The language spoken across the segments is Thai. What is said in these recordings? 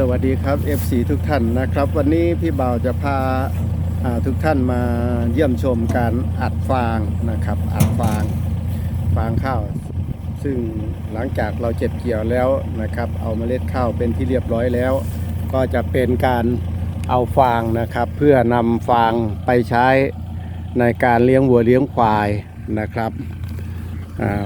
สวัสดีครับ FC ทุกท่านนะครับ วันนี้พี่บ่าวจะพาาทุกท่านมาเยี่ยมชมการอัดฟางนะครับ อัดฟางฟางข้าว ซึ่งหลังจากเราเจ็บเกี่ยวแล้วนะครับ เอาเมล็ดข้าวเป็นที่เรียบร้อยแล้ว ก็จะเป็นการเอาฟางนะครับ เพื่อนำฟางไปใช้ในการเลี้ยงวัวเลี้ยงควายนะครับ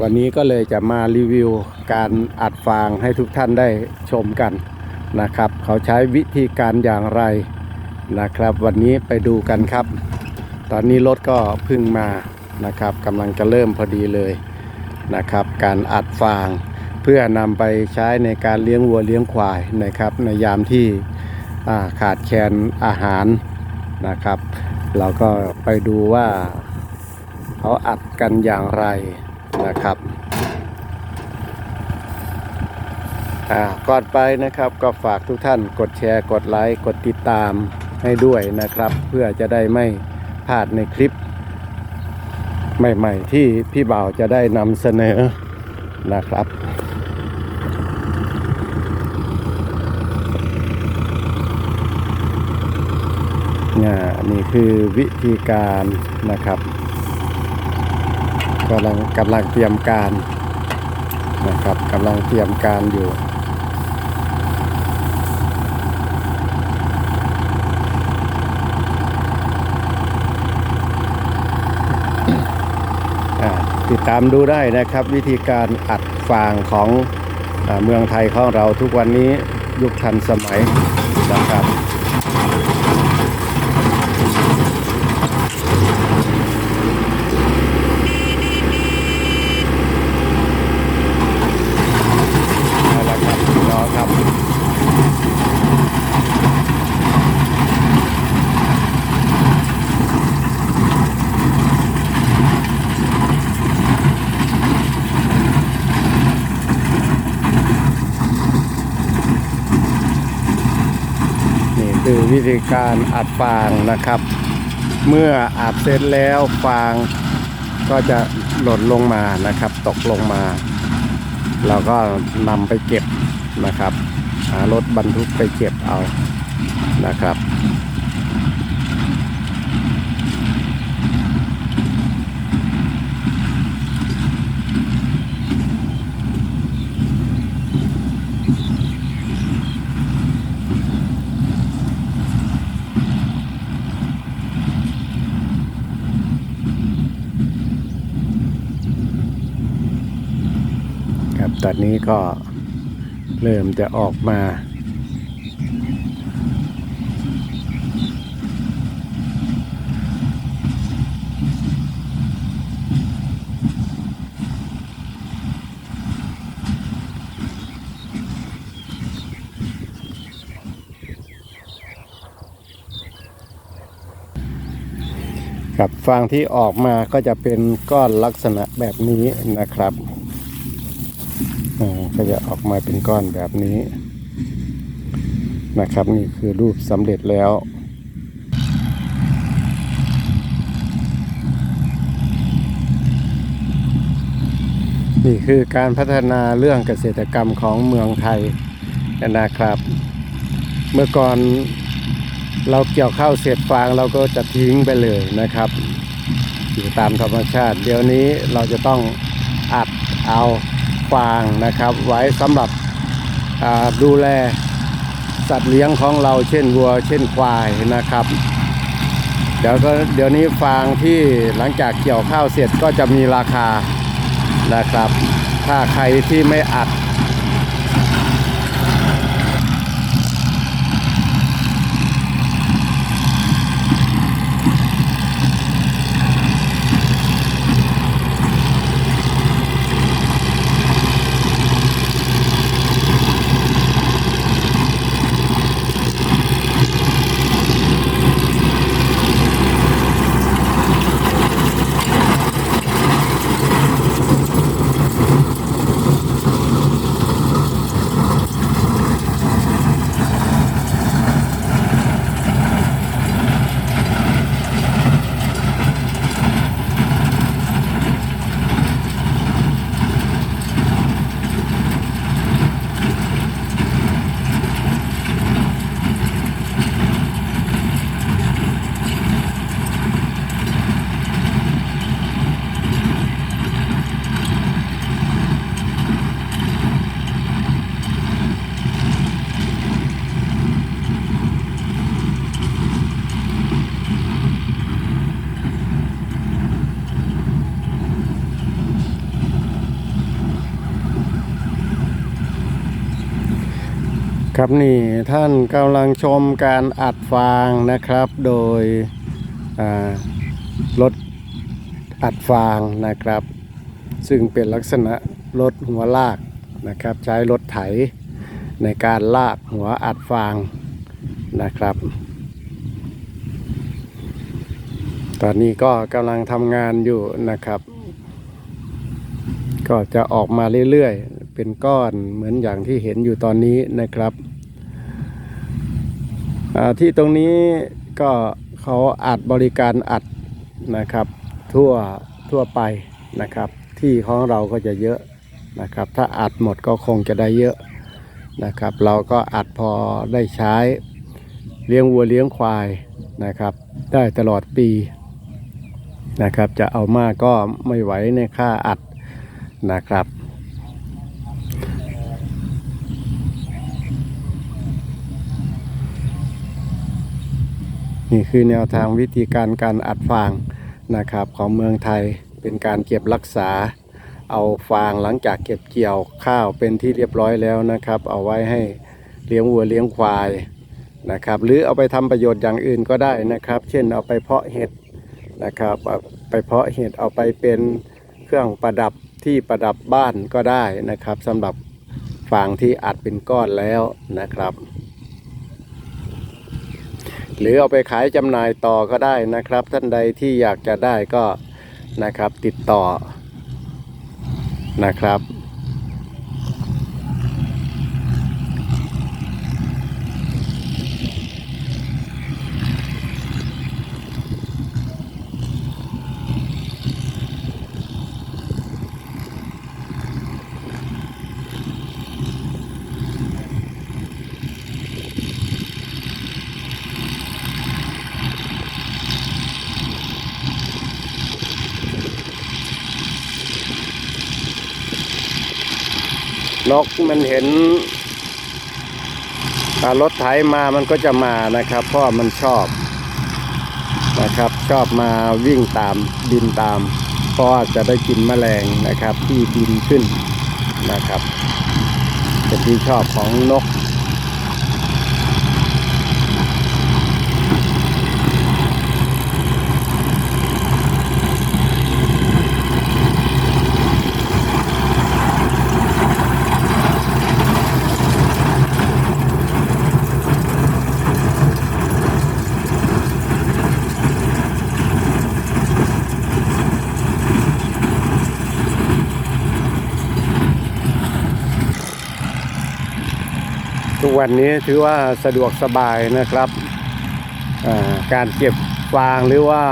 วันนี้ก็เลยจะมารีวิวการอัดฟางให้ทุกท่านได้ชมกัน นะครับ เขาใช้วิธีการอย่างไรนะครับ วันนี้ไปดูกันครับ ตอนนี้รถก็เพึ่งมานะครับกำลังจะเริ่มพอดีเลยนะครับ การอัดฟางเพื่อนำไปใช้ในการเลี้ยงวัวเลี้ยงควายนะครับ ในยามที่อ่าขาดแคลนอาหารนะครับ เราก็ไปดูว่าเขาอัดกันอย่างไรนะครับ อ่า ก่อนไปนะครับก็ฝากทุกท่านกดแชร์ กดไลค์กดติดตามให้ด้วยนะครับ เพื่อจะได้ไม่พลาดในคลิป ใหม่ ๆ ที่พี่บ่าวจะได้นำเสนอนะครับเนี่ยนี่คือวิธีการนะครับกำลังกำลังเตรียมการนะครับกำลังเตรียมการอยู่ อ่า ติดตามดูได้นะครับวิธีการอัดฟางของอเมืองไทยของเราทุกวันนี้ยุคทันสมัยนะครับ เอาละครับพี่น้องครับ นี่ คือวิธีการอัดฟางนะครับ เมื่ออัดเสร็จแล้วฟางก็จะหล่นลงมานะครับ ตกลงมา เราก็นำไปเก็บนะครับหารถบรรทุกไปเก็บเอานะครับ ตอนนี้ก็เริ่มจะออกมาครับฟางที่ออกมาก็จะเป็นก้อนลักษณะแบบนี้นะครับ ก็จะออกมาเป็นก้อนแบบนี้นะครับ นี่คือรูปสำเร็จแล้วนี่คือการพัฒนาเรื่องเกษตรกรรมของเมืองไทยนะครับ เมื่อก่อนเราเกี่ยวข้าวเสร็จฟางเราก็จะทิ้งไปเลยนะครับ อยู่ตามธรรมชาติ เดี๋ยวนี้เราจะต้องอัดเอา ฟางนะครับ ไว้สำหรับดูแลสัตว์เลี้ยงของเราเช่นวัว เช่นควายนะครับ เดี๋ยวก็เดี๋ยวนี้ฟางที่หลังจากเกี่ยวข้าวเสร็จก็จะมีราคานะครับ ถ้าใครที่ไม่อัด ครับนี่ท่านกำลังชมการอัดฟางนะครับ โดยรถอัดฟางนะครับ ซึ่งเป็นลักษณะรถหัวลากนะครับ ใช้รถไถในการลากหัวอัดฟางนะครับ ตอนนี้ก็กำลังทำงานอยู่นะครับ ก็จะออกมาเรื่อยๆ เป็นก้อนเหมือนอย่างที่เห็นอยู่ตอนนี้นะครับที่ตรงนี้ก็เขาอัดบริการอัดนะครับ ทั่วทั่วไปนะครับ ที่ของเราก็จะเยอะนะครับ ถ้าอัดหมดก็คงจะได้เยอะนะครับ เราก็อัดพอได้ใช้เลี้ยงวัวเลี้ยงควายนะครับ ได้ตลอดปีนะครับ จะเอามากก็ไม่ไหวในค่าอัดนะครับ นี่คือแนวทางวิธีการการอัดฟางนะครับ ของเมืองไทยเป็นการเก็บรักษา เอาฟางหลังจากเก็บเกี่ยวข้าวเป็นที่เรียบร้อยแล้วนะครับ เอาไว้ให้เลี้ยงวัวเลี้ยงควายนะครับ หรือเอาไปทำประโยชน์อย่างอื่นก็ได้นะครับ เช่นเอาไปเพาะเห็ดนะครับไปเพาะเห็ดเอาไปเป็นเครื่องประดับที่ประดับบ้านก็ได้นะครับสำหรับฟางที่อัดเป็นก้อนแล้วนะครับ หรือเอาไปขายจำหน่ายต่อก็ได้นะครับ ท่านใดที่อยากจะได้ก็นะครับติดต่อนะครับ กมันเห็นรถไถมามันก็จะมานะครับ เพราะมันชอบนะครับ ชอบมาวิ่งตามบินตาม เพราะว่าจะได้กินแมลงนะครับ ที่บินขึ้นนะครับ เป็นที่ชอบของนก ทุกวันนี้ถือว่าสะดวกสบายนะครับ การเก็บฟางหรือว่า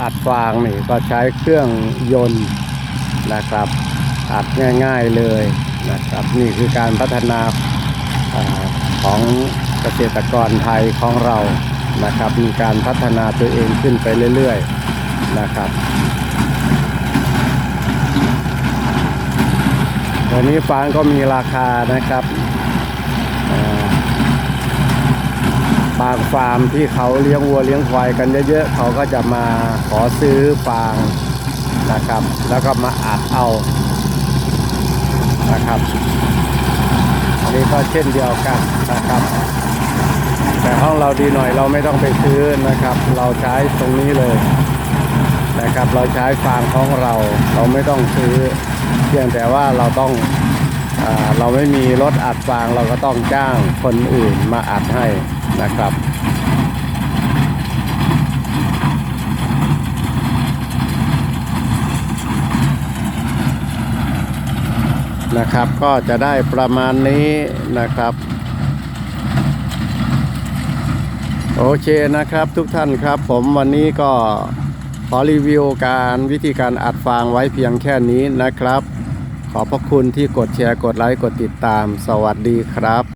อัดฟางนี่ก็ใช้เครื่องยนต์นะครับ อัดง่ายๆเลยนะครับนี่คือการพัฒนาอาของเกษตรกรไทยของเรานะครับ มีการพัฒนาตัวเองขึ้นไปเรื่อยๆนะครับวันนี้ฟางก็มีราคานะครับ บางฟาร์มที่เขาเลี้ยงวัวเลี้ยงควายกันเยอะๆเขาก็จะมาขอซื้อฟางนะครับ แล้วก็มาอัดเอานะครับอันนี้ก็เช่นเดียวกันนะครับ แต่ห้องเราดีหน่อยเราไม่ต้องไปซื้อนะครับ เราใช้ตรงนี้เลยนะครับ เราใช้ฟางของเราเราไม่ต้องซื้อ เพียงแต่ว่าเราต้องอเราไม่มีรถอัดฟางเราก็ต้องจ้างคนอื่นมาอัดให้ นะครับนะครับก็จะได้ประมาณนี้นะครับ โอเคนะครับทุกท่านครับ ผมวันนี้ก็ขอรีวิวการวิธีการอัดฟางไว้เพียงแค่นี้นะครับ ขอบพระคุณที่กดแชร์กดไลค์กดติดตาม สวัสดีครับ